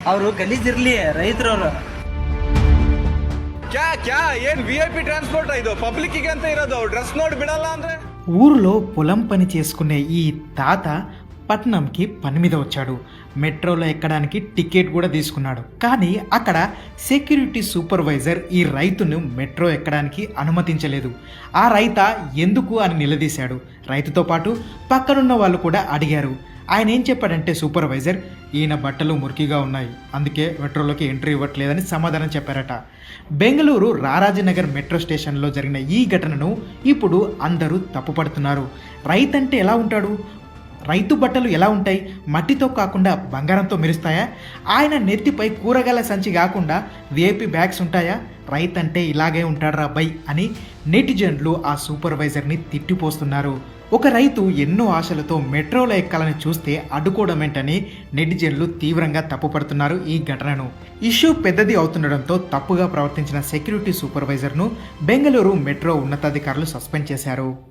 ಅವರು ಗಲೀಜಿರ್ಲಿ ರೈತರವ್ರು ಕ್ಯಾ ಕ್ಯಾ ಏನ್ ವಿ ಐ పి ట్రాన్స్పోర్ట్ ಇದು పబ్లిక్ ಅಂತ ఇరోదు డ్రెస్ నోట్ బిడాలా ಅಂದ್ರೆ ఊరిలో పొలం పని చేసుకునే ఈ తాత పట్నంకి పని మీద వచ్చాడు మెట్రోలో ఎక్కడానికి టికెట్ కూడా తీసుకున్నాడు కానీ అక్కడ సెక్యూరిటీ సూపర్వైజర్ ఈ రైతును మెట్రో ఎక్కడానికి అనుమతించలేదు ఆ రైత ఎందుకు అని నిలదీశాడు రైతుతో పాటు పక్కనున్న వాళ్ళు కూడా అడిగారు ఆయన ఏం చెప్పాడంటే సూపర్వైజర్ ఈయన బట్టలు మురికిగా ఉన్నాయి. అందుకే మెట్రోలోకి ఎంట్రీ ఇవ్వట్లేదని సమాధానం చెప్పారట. బెంగళూరు రారాజనగర్ మెట్రో స్టేషన్లో జరిగిన ఈ ఘటనను ఇప్పుడు అందరూ తప్పుపడుతున్నారు. రైతంటే ఎలా ఉంటాడు? రైతు బట్టలు ఎలా ఉంటాయి? మట్టితో కాకుండా బంగారంతో మెరుస్తాయా? ఆయన నెత్తిపై కూరగాయల సంచి కాకుండా వేపి బ్యాగ్స్ ఉంటాయా? రైతంటే ఇలాగే ఉంటాడ్రా బై అని నెటిజన్లు ఆ సూపర్వైజర్ని తిట్టిపోస్తున్నారు. ఒక రైతు ఎన్నో ఆశలతో మెట్రోలో ఎక్కాలని చూస్తే అడ్డుకోవడమేంటని నెటిజన్లు తీవ్రంగా తప్పుపడుతున్నారు ఈ ఘటనను. ఇష్యూ పెద్దది అవుతుండడంతో తప్పుగా ప్రవర్తించిన సెక్యూరిటీ సూపర్వైజర్ను బెంగళూరు మెట్రో ఉన్నతాధికారులు సస్పెండ్ చేశారు.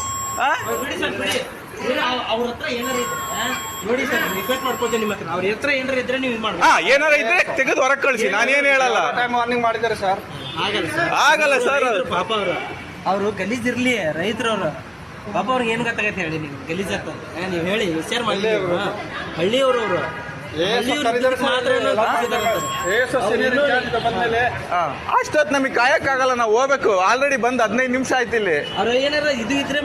ಬಿಡಿ ಸರ್ ಬಿಡಿ ಅವ್ರ ಹತ್ರ ಏನಾರ ಇದ್ರೆ ನೋಡಿ ಸರ್ ರಿಕ್ವೆಸ್ಟ್ ಮಾಡ್ಕೊಳ್ತೇನೆ ನಿಮ್ಮ ಹತ್ರ. ಅವ್ರ ಹತ್ರ ಏನಾರ ಇದ್ರೆ ನೀವು ಇದು ಮಾಡ್ಬೇಕು ಹಾ ಏನಾರ ಇದ್ರೆ ತೆಗೆದು ಹೊರಗೆ ಕಳಿಸಿ. ನಾನೇನು ಹೇಳಲ್ಲ. ವಾರ್ನಿಂಗ್ ಮಾಡಿದ್ದಾರೆ ಸರ್ ಆಗಲ್ಲ ಸರ್. ಆಗಲ್ಲ ಸರ್ ಪಾಪ ಅವರು. ಅವರು ಗಲೀಜಿರ್ಲಿ ರೈತರವ್ರು ಪಾಪ ಅವ್ರಿಗೆ ಏನು ಗೊತ್ತಾಗತ್ತೆ ಹೇಳಿ ನೀವು? ಗಲೀಜ್ ಆಗ್ತದೆ. ನೀವು ಹೇಳಿ ವಿಚಾರ ಮಾಡಿ ಹಳ್ಳಿಯವರು ಅವರು. ಅಷ್ಟೊತ್ ನಮಗೆ ಕಾಯಕ್ಕಾಗಲ್ಲ ನಾವು ಹೋಗ್ಬೇಕು. ಆಲ್ರೆಡಿ ಬಂದ್ ಹದಿನೈದು ನಿಮಿಷ ಆಯ್ತು ಇಲ್ಲಿ. ಏನಾರ ಇದ್ರೆ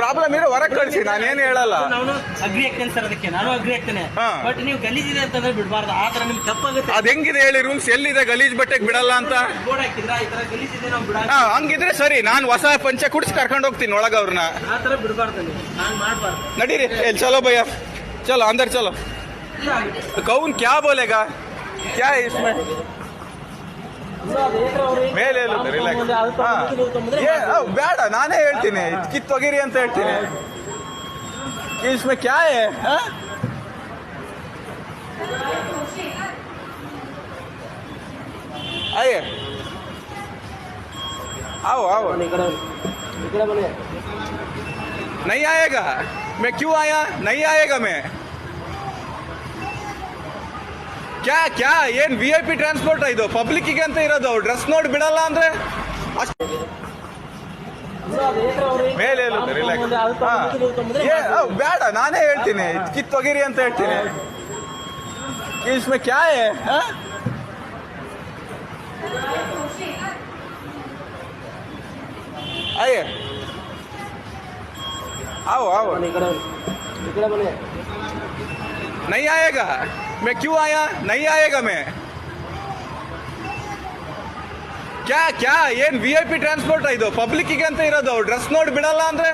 ಪ್ರಾಬ್ಲಮ್ ಇರೋ ಹೊರಗೆ ಕಳಿಸಿ ನಾನೇನು ಹೇಳಲ್ಲ. ನಾನು ಅಗ್ರಿ ಆಗ್ತೇನೆ ಸರ್ ಅದಕ್ಕೆ. ನಾನು ಅಗ್ರಿ ಆಗ್ತೇನೆ. ಬಟ್ ನೀವು ಗಲೀಜಿದೆ ಅಂತಂದ್ರೆ ಬಿಡಬಾರ್ದು. ಆ ತರ ನಿಮ್ಗೆ ತಪ್ಪಾಗುತ್ತೆ. ಅದ್ ಹೆಂಗಿದೆ ಹೇಳಿ ರೂಲ್ಸ್ ಎಲ್ಲಿದೆ ಗಲೀಜ್ ಬಟ್ಟೆಗೆ ಬಿಡಲ್ಲ ಅಂತ? ಹಂಗಿದ್ರೆ ಸರಿ. ನಾನು ಹೊಸ ಪಂಚೆ ಕುಡಿಸಿ ಕರ್ಕೊಂಡು ಹೋಗ್ತೀನಿ ಒಳಗ ಅವ್ರನ್ನ ಆ ತರ ಬಿಡಬಾರ್ದು ನಾನು ಮಾಡಬಾರ್ದು. ನಡೀರಿ. ಚಲೋ ಭಯ ಚಲೋ ಅಂದರ್ ಚಲೋ. ಕೌನ್ ಕ್ಯಾ ಬೋಲೆಗಾ ಕ್ಯಾ है इसमें ಮೇಲೆ ಹೇಳುತ್ತೆ ರಿಲ್ಯಾಕ್ಸ್ ಬೇಡ ನಾನೇ ಹೇಳ್ತೀನಿ ಕಿತ್ತೊಗಿರಿ ಅಂತ ಹೇಳ್ತೀನಿ इसमें क्या है हाँ? आइए आओ आओ नहीं आएगा मैं क्यों आया नहीं आएगा मैं ಕ್ಯಾ ಕ್ಯಾ ಏನ್ ವಿ ಐ ಪಿ ಟ್ರಾನ್ಸ್ಪೋರ್ಟ್ ಇದು ಪಬ್ಲಿಕ್ ಅಂತ ಇರೋದು ಡ್ರೆಸ್ ನೋಡಿ ಬಿಡಲ್ಲ ಅಂದ್ರೆ ಅಷ್ಟ್- ಮೇಲೆ ಹೇಳುತ್ತೆ ರಿಲ್ಯಾಕ್ಸ್ ಹಾ. ಏ, ಅವ್ ಬೇಡ ನಾನೇ ಹೇಳ್ತೀನಿ ಕಿತ್ತೊಗಿರಿ ಅಂತ ಹೇಳ್ತೀನಿ इसमें क्या है हाँ? आइए आओ आओ नहीं आएगा मैं क्यों आया नहीं आएगा मैं ಕ್ಯಾ ಕ್ಯಾ ಏನ್ ವಿ ಐ ಪಿ ಟ್ರಾನ್ಸ್ಪೋರ್ಟ್ ಇದು ಪಬ್ಲಿಕ್ ಅಂತ ಇರೋದು ಡ್ರೆಸ್ ನೋಡಿ ಬಿಡಲ್ಲ ಅಂದ್ರೆ